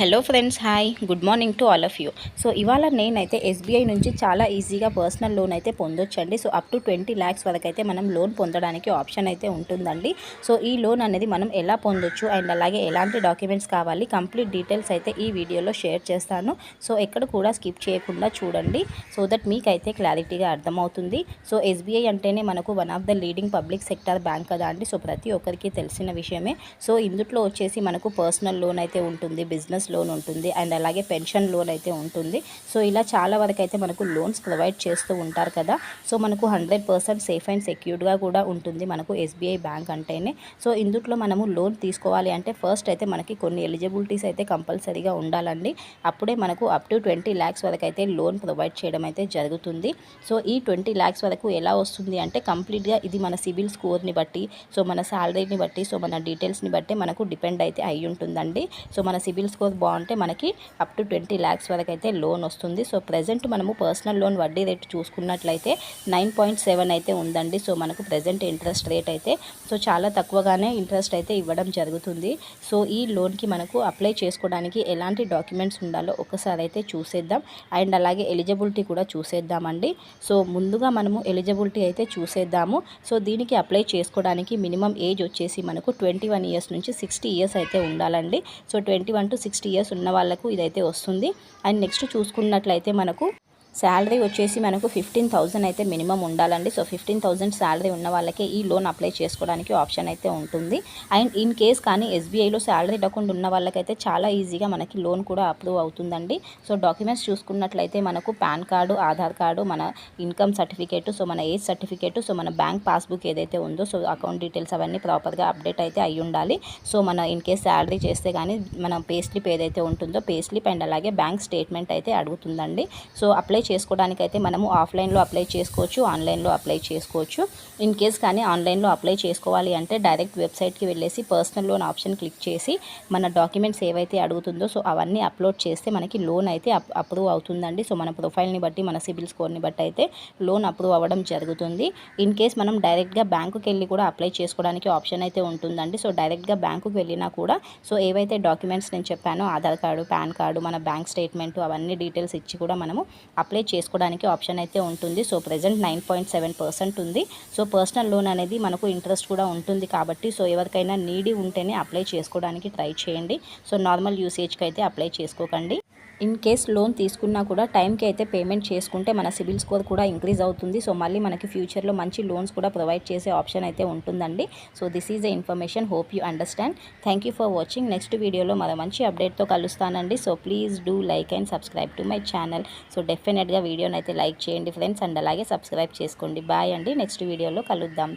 Hello friends hi good morning to all of you so ఇవాళ నేనైతే SBI నుంచి చాలా ఈజీగా పర్సనల్ లోన్ అయితే పొందొచ్చండి. So up to twenty lakhs వరకు అయితే మనం లోన్ పొందడానికి ఆప్షన్ అయితే ఉంటుందండి. సో ఈ లోన్ అనేది మనం ఎలా పొందొచ్చు అండ్ అలాగే ఎలాంటి డాక్యుమెంట్స్ కావాలి కంప్లీట్ డీటెయిల్స్ అయితే ఈ వీడియోలో షేర్ చేస్తాను. సో ఎక్కడ కూడా స్కిప్ చేయకుండా చూడండి. సో దట్ మీకైతే క్లారిటీగా అర్థమవుతుంది. సో ఎస్బీఐ అంటేనే మనకు one of the leading public sector bank కదా అండి. సో ప్రతి ఒక్కరికి తెలిసిన విషయమే. సో ఇందులో వచ్చేసి మనకు పర్సనల్ లోన్ అయితే ఉంటుంది బిజినెస్ లోన్ ఉంటుంది అండ్ అలాగే పెన్షన్ లోన్ అయితే ఉంటుంది. సో ఇలా చాలా వరకు అయితే మనకు లోన్స్ ప్రొవైడ్ చేస్తూ ఉంటారు కదా. సో మనకు హండ్రెడ్ పర్సెంట్ సేఫ్ అండ్ సెక్యూర్డ్గా కూడా ఉంటుంది మనకు ఎస్బీఐ బ్యాంక్ అంటేనే. సో ఇందుట్లో మనము లోన్ తీసుకోవాలి అంటే ఫస్ట్ అయితే మనకి కొన్ని ఎలిజిబిలిటీస్ అయితే కంపల్సరీగా ఉండాలండి. అప్పుడే మనకు అప్ టు ట్వంటీ ల్యాక్స్ వరకు అయితే లోన్ ప్రొవైడ్ చేయడం అయితే జరుగుతుంది. సో ఈ ట్వంటీ ల్యాక్స్ వరకు ఎలా వస్తుంది అంటే కంప్లీట్గా ఇది మన సిబిల్ స్కోర్ని బట్టి సో మన శాలరీని బట్టి సో మన డీటెయిల్స్ని బట్టి మనకు డిపెండ్ అయితే అయి ఉంటుందండి. సో మన సిబిల్ స్కోర్ బాగుంటే మనకి అప్ టు ట్వంటీ ల్యాక్స్ వరకు అయితే లోన్ వస్తుంది. సో ప్రజెంట్ మనము పర్సనల్ లోన్ వడ్డీ రేట్ చూసుకున్నట్లయితే నైన్ పాయింట్ సెవెన్ అయితే ఉందండి. సో మనకు ప్రజెంట్ ఇంట్రెస్ట్ రేట్ అయితే సో చాలా తక్కువగానే ఇంట్రెస్ట్ అయితే ఇవ్వడం జరుగుతుంది. సో ఈ లోన్కి మనకు అప్లై చేసుకోవడానికి ఎలాంటి డాక్యుమెంట్స్ ఉండాలో ఒకసారి అయితే చూసేద్దాం. అండ్ అలాగే ఎలిజిబిలిటీ కూడా చూసేద్దామండి. సో ముందుగా మనము ఎలిజిబిలిటీ అయితే చూసేద్దాము. సో దీనికి అప్లై చేసుకోవడానికి మినిమం ఏజ్ వచ్చేసి మనకు ట్వంటీ వన్ ఇయర్స్ నుంచి సిక్స్టీ ఇయర్స్ అయితే ఉండాలండి. So twenty one to sixty years ఉన్న వాళ్ళకు ఇదైతే వస్తుంది. అండ్ నెక్స్ట్ చూసుకున్నట్లయితే మనకు శాలరీ వచ్చేసి మనకు ఫిఫ్టీన్ థౌజండ్ అయితే మినిమం ఉండాలండి. సో ఫిఫ్టీన్ థౌజండ్ శాలరీ ఉన్న వాళ్ళకి ఈ లోన్ అప్లై చేసుకోవడానికి ఆప్షన్ అయితే ఉంటుంది. అండ్ ఇన్ కేస్ కానీ ఎస్బీఐలో శాలరీ డకుండా ఉన్న వాళ్ళకైతే చాలా ఈజీగా మనకి లోన్ కూడా అప్రూవ్ అవుతుందండి. సో డాక్యుమెంట్స్ చూసుకున్నట్లయితే మనకు పాన్ కార్డు ఆధార్ కార్డు మన ఇన్కమ్ సర్టిఫికేట్ సో మన ఏజ్ సర్టిఫికేట్ సో మన బ్యాంక్ పాస్బుక్ ఏదైతే ఉందో సో అకౌంట్ డీటెయిల్స్ అవన్నీ ప్రాపర్గా అప్డేట్ అయితే అయి ఉండాలి. సో మన ఇన్ కేస్ శాలరీ చేస్తే కానీ మన పే స్లిప్ ఏదైతే ఉంటుందో పే స్లిప్ అండ్ అలాగే బ్యాంక్ స్టేట్మెంట్ అయితే అడుగుతుందండి. సో అప్లై చేసుకోవడానికి అయితే మనము ఆఫ్లైన్లో అప్లై చేసుకోవచ్చు ఆన్లైన్లో అప్లై చేసుకోవచ్చు. ఇన్ కేస్ కానీ ఆన్లైన్లో అప్లై చేసుకోవాలి అంటే డైరెక్ట్ వెబ్సైట్కి వెళ్ళేసి పర్సనల్ లోన్ ఆప్షన్ క్లిక్ చేసి మన డాక్యుమెంట్స్ ఏవైతే అడుగుతుందో సో అవన్నీ అప్లోడ్ చేస్తే మనకి లోన్ అయితే అప్రూవ్ అవుతుందండి. సో మన ప్రొఫైల్ని బట్టి మన సిబిల్ స్కోర్ని బట్టి అయితే లోన్ అప్రూవ్ అవ్వడం జరుగుతుంది. ఇన్ కేస్ మనం డైరెక్ట్గా బ్యాంకుకి వెళ్ళి కూడా అప్లై చేసుకోవడానికి ఆప్షన్ అయితే ఉంటుందండి. సో డైరెక్ట్గా బ్యాంకుకి వెళ్ళినా కూడా సో ఏవైతే డాక్యుమెంట్స్ నేను చెప్పానో ఆధార్ కార్డు పాన్ కార్డు మన బ్యాంక్ స్టేట్మెంట్ అవన్నీ డీటెయిల్స్ ఇచ్చి కూడా మనము అప్లై చేసుకోవడానికి ఆప్షన్ అయితే ఉంటుంది. So present nine point seven percent ఉంది. సో పర్సనల్ లోన్ అనేది మనకు ఇంట్రెస్ట్ కూడా ఉంటుంది కాబట్టి సో ఎవరికైనా నీడీ ఉంటేనే అప్లై చేసుకోవడానికి ట్రై చేయండి. సో నార్మల్ యూసేజ్కి అయితే అప్లై చేసుకోకండి. ఇన్ కేస్ లోన్ తీసుకున్నా కూడా టైంకి అయితే పేమెంట్ చేసుకుంటే మన సిబిల్ స్కోర్ కూడా ఇంక్రీజ్ అవుతుంది. సో మళ్ళీ మనకి ఫ్యూచర్లో మంచి లోన్స్ కూడా ప్రొవైడ్ చేసే ఆప్షన్ అయితే ఉంటుందండి. So this is the information. Hope you understand. Thank you for watching. Next వీడియోలో మరో మంచి అప్డేట్తో కలుస్తానండి. So please do like and subscribe to my channel. So డెఫినెట్గా వీడియోని అయితే లైక్ చేయండి ఫ్రెండ్స్. అండ్ అలాగే సబ్స్క్రైబ్ చేసుకోండి. బాయ్ అండి. నెక్స్ట్ వీడియోలో కలుద్దాం.